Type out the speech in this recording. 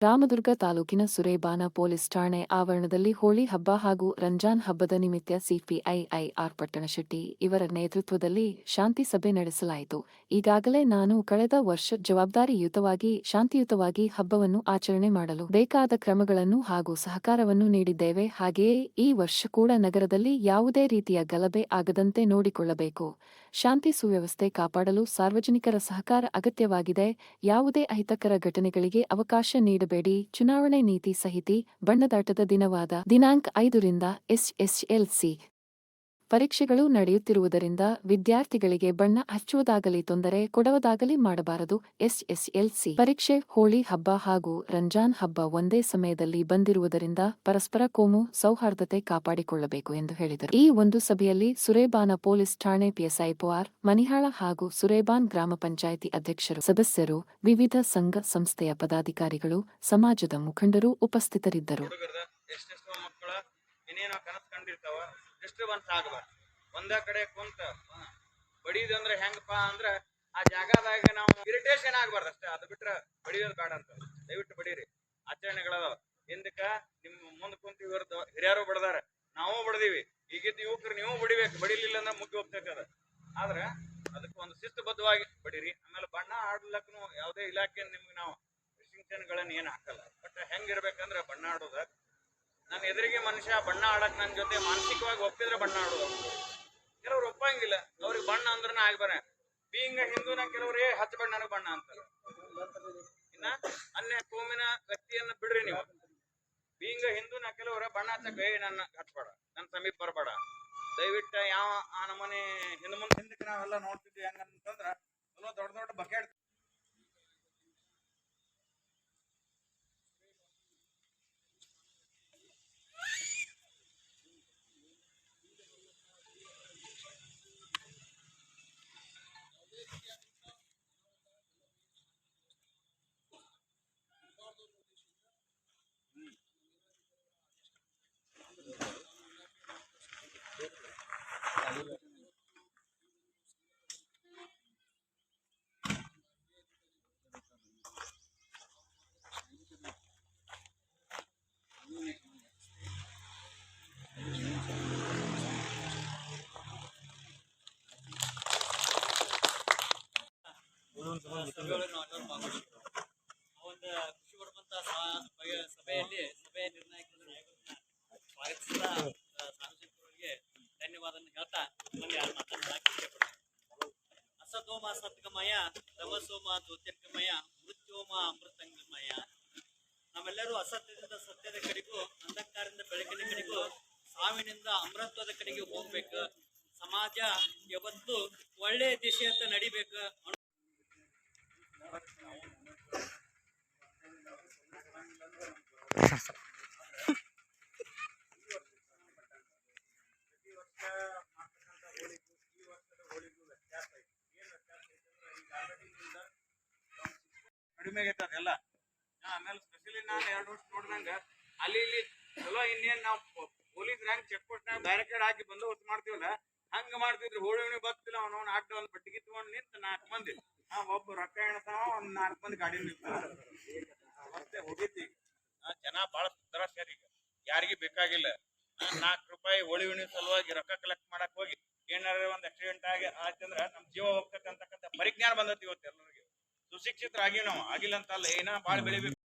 ರಾಮದುರ್ಗ ತಾಲೂಕಿನ ಸುರೇಬಾನ ಪೊಲೀಸ್ ಠಾಣೆ ಆವರಣದಲ್ಲಿ ಹೋಳಿ ಹಬ್ಬ ಹಾಗೂ ರಂಜಾನ್ ಹಬ್ಬದ ನಿಮಿತ್ತ ಸಿಪಿಐಐಆರ್ ಪಟ್ಟಣಶೆಟ್ಟಿ ಇವರ ನೇತೃತ್ವದಲ್ಲಿ ಶಾಂತಿ ಸಭೆ ನಡೆಸಲಾಯಿತು. ಈಗಾಗಲೇ ನಾನು ಕಳೆದ ವರ್ಷ ಜವಾಬ್ದಾರಿಯುತವಾಗಿ, ಶಾಂತಿಯುತವಾಗಿ ಹಬ್ಬವನ್ನು ಆಚರಣೆ ಮಾಡಲು ಬೇಕಾದ ಕ್ರಮಗಳನ್ನು ಹಾಗೂ ಸಹಕಾರವನ್ನು ನೀಡಿದ್ದೇವೆ. ಹಾಗೆಯೇ ಈ ವರ್ಷ ಕೂಡ ನಗರದಲ್ಲಿ ಯಾವುದೇ ರೀತಿಯ ಗಲಭೆ ಆಗದಂತೆ ನೋಡಿಕೊಳ್ಳಬೇಕು. ಶಾಂತಿ ಸುವ್ಯವಸ್ಥೆ ಕಾಪಾಡಲು ಸಾರ್ವಜನಿಕರ ಸಹಕಾರ ಅಗತ್ಯವಾಗಿದೆ. ಯಾವುದೇ ಅಹಿತಕರ ಘಟನೆಗಳಿಗೆ ಅವಕಾಶ ನೀಡಬೇಡಿ ಚುನಾವಣೆ ನೀತಿ ಸಹಿತಿ ಬಣ್ಣದಾಟದ ದಿನವಾದ ದಿನಾಂಕ ಐದರಿಂದ ಎಸ್ಎಸ್ಎಲ್ಸಿ ಪರೀಕ್ಷೆಗಳು ನಡೆಯುತ್ತಿರುವುದರಿಂದ ವಿದ್ಯಾರ್ಥಿಗಳಿಗೆ ಬಣ್ಣ ಹಚ್ಚುವುದಾಗಲಿ ತೊಂದರೆ ಕೊಡುವುದಾಗಲಿ ಮಾಡಬಾರದು. ಎಸ್ಎಸ್ಎಲ್ಸಿ ಪರೀಕ್ಷೆ, ಹೋಳಿ ಹಬ್ಬ ಹಾಗೂ ರಂಜಾನ್ ಹಬ್ಬ ಒಂದೇ ಸಮಯದಲ್ಲಿ ಬಂದಿರುವುದರಿಂದ ಪರಸ್ಪರ ಕೋಮು, ಸೌಹಾರ್ದತೆ ಕಾಪಾಡಿಕೊಳ್ಳಬೇಕು ಎಂದು ಹೇಳಿದರು. ಈ ಒಂದು ಸಭೆಯಲ್ಲಿ ಸುರೇಬಾನ ಪೊಲೀಸ್ ಠಾಣೆ ಪಿಎಸ್ಐ ಪೊಆರ್, ಮನಿಹಾಳ ಹಾಗೂ ಸುರೇಬಾನ್ ಗ್ರಾಮ ಪಂಚಾಯಿತಿ ಅಧ್ಯಕ್ಷರು, ಸದಸ್ಯರು, ವಿವಿಧ ಸಂಘ ಸಂಸ್ಥೆಯ ಪದಾಧಿಕಾರಿಗಳು, ಸಮಾಜದ ಮುಖಂಡರು ಉಪಸ್ಥಿತರಿದ್ದರು. ಡಿಸ್ಟರ್ಬನ್ಸ್ ಆಗಬಾರ್ದು ಒಂದೇ ಕಡೆ ಕುಂತ ಬಡಿದಂದ್ರೆ ಹೆಂಗಪ್ಪ ಅಂದ್ರ ಆ ಜಾಗದಾಗ ನಾವು ಇರಿಟೇಷನ್ ಆಗಬಾರ್ದು ಅಷ್ಟೇ, ಅದು ಬಿಟ್ರೆ ಬಡಿಯೋದು ಬೇಡ ಅಂತ. ದಯವಿಟ್ಟು ಬಡೀರಿ. ಆಚರಣೆಗಳದಾವ. ಹಿಂದಕ್ಕ ನಿಮ್ ಮುಂದ್ ಕುಂತ ಇವ್ರದ್ದು ಹಿರಿಯರು ಬಡದಾರ. ನಾವು ಬಡದೀವಿ. ಈಗಿದ್ದ ಯುವಕರು ನೀವು ಬಡಿಬೇಕು. ಬಡಿಲಿಲ್ಲ ಅಂದ್ರೆ ಮುಗ್ಗಿ ಹೋಗ್ತೈತೆ ಅದ. ಆದ್ರೆ ಅದಕ್ಕೆ ಒಂದು ಶಿಸ್ತುಬದ್ಧವಾಗಿ ಬಡೀರಿ. ಆಮೇಲೆ ಬಣ್ಣ ಆಡ್ಲಕ್ಕೂ ಯಾವುದೇ ಇಲಾಖೆ ನಿಮ್ಗೆ ನಾವು ಗಳನ್ನ ಏನು ಹಾಕಲ್ಲ. ಬಟ್ ಹೆಂಗಿರ್ಬೇಕಂದ್ರೆ ಬಣ್ಣ ಆಡೋದ. ನನ್ನ ಎದುರಿಗೆ ಮನುಷ್ಯ ಬಣ್ಣ ಆಡಕ್ ನನ್ನ ಜೊತೆ ಮಾನಸಿಕವಾಗಿ ಒಪ್ಪಿದ್ರೆ ಬಣ್ಣ ಆಡೋದು ಕೆಲವ್ರು ಒಪ್ಪಂಗಿಲ್ಲ. ಅವ್ರಿಗೆ ಬಣ್ಣ ಅಂದ್ರನ ಆಗ್ಬಾರೆ ಬೀಂಗ ಹಿಂದೂನ ಕೆಲವ್ರು, ಏ, ಹಚ್ಚ ಬಣ್ಣ ಬಣ್ಣ ಅಂತಾರೆ. ಇನ್ನ ಅನ್ಯ ಕೋಮಿನ ವ್ಯಕ್ತಿಯನ್ನ ಬಿಡ್ರಿ ನೀವು. ಬೀಂಗ ಹಿಂದೂನ ಕೆಲವ್ರ, ಬಣ್ಣ ಹಚ್ಚಕ್ ಕೈ ನನ್ನ ಹಚ್ಬೇಡ ನನ್ನ ಸಮೀಪ ಬರಬೇಡ. ದಯವಿಟ್ಟ ಯಾವ, ಆ ನಮ್ಮನೆ ಹಿಂದ್ ಮುಂದೆ ಹಿಂದಕ್ಕೆ ನಾವೆಲ್ಲ ನೋಡ್ತಿದ್ವಿ ಹೆಂಗಂತಂದ್ರ ಚಲೋ ದೊಡ್ಡ ದೊಡ್ಡ ಬಕೆಟ್ ಒಂದು ಖುಷಿ ಪಡುವಂತ ಸಭೆಯಲ್ಲಿ ಸಭೆಯ ಧನ್ಯವಾದವನ್ನು ಹೇಳ್ತಾ ಇಷ್ಟಪಡ್ತೀನಿ ಅಸತೋಮ ಸತ್ಗಮಯ ತಮಸೋಮ ಜ್ಯೋತಿರ್ಗಮಯ ಅಮೃತಂಗಮಯ ನಾವೆಲ್ಲರೂ ಅಸತ್ಯದಿಂದ ಸತ್ಯದ ಕಡೆಗೂ, ಅಂಧಕಾರದಿಂದ ಬೆಳಕಿನ ಕಡೆಗೂ, ಸಾವಿನಿಂದ ಅಮೃತ್ವದ ಕಡೆಗೆ ಹೋಗ್ಬೇಕು. ಸಮಾಜ ಯಾವತ್ತು ಒಳ್ಳೆಯ ದಿಶೆಯತ್ತ ನಡಿಬೇಕು. ಕಡಿಮೆ ಆಗೈತೆ ಅದೆಲ್ಲ ಆಮೇಲೆ ಸ್ಪೆಷಲಿ ನಾನು ಎರಡು ವರ್ಷ ನೋಡ್ದಂಗ ಅಲ್ಲಿ ಇಲ್ಲಿ ಚಲೋ ಇನ್ನೇನ್ ನಾವು ಪೊಲೀಸ್ ರ್ಯಾಂಕ್ ಚೆಕ್ ಪೋಸ್ಟ್ನಾಗ ಬ್ಯಾರಿಕೇಡ್ ಹಾಕಿ ಬಂದೋಬಸ್ತ್ ಮಾಡ್ತೀವಲ್ಲ, ಹಂಗ ಮಾಡ್ತಿದ್ರು. ಹೋಳಿ ಹುಣ್ಣಿ ಬರ್ತಿಲ್ಲ ಅವನವನ್ ಅಡ್ಡ ಒಂದು ಬಟ್ಟಿಗೆ ತಗೊಂಡು ನಿಂತ ನಾಲ್ಕು ಮಂದಿ. ಒಬ್ಬ ರೊಕ್ಕ ಹೇಳ್ತಾವ ಒಂದ್ ನಾಲ್ಕು ಮಂದಿ ಗಾಡಿ ಮತ್ತೆ ಹೋಗೈತಿ. ಜನ ಬಾಳ ಸೇರಿ ಈಗ. ಯಾರಿಗೆ ಬೇಕಾಗಿಲ್ಲ. ನಾಲ್ಕು ರೂಪಾಯಿ ಹುಣ್ಣಿ ಸಲುವಾಗಿ ರೊಕ್ಕ ಕಲೆಕ್ಟ್ ಮಾಡಕ್ ಹೋಗಿ ಏನಾರ ಒಂದ್ ಆಕ್ಸಿಡೆಂಟ್ ಆಗಿ ಆಯ್ತಂದ್ರ ನಮ್ ಜೀವ ಹೋಗ್ತಕ್ಕಂತಕ್ಕಂಥ ಪರಿಜ್ಞಾನ ಬಂದತಿ ಇವತ್ತು ಎಲ್ಲರಿಗೆ. ಸುಶಿಕ್ಷಿತರಾಗಿ ನಾವು ಆಗಿಲ್ಲ ಅಂತ ಅಲ್ಲ. ಏನ ಬಾಳ ಬೆಳಿಬೇಕು.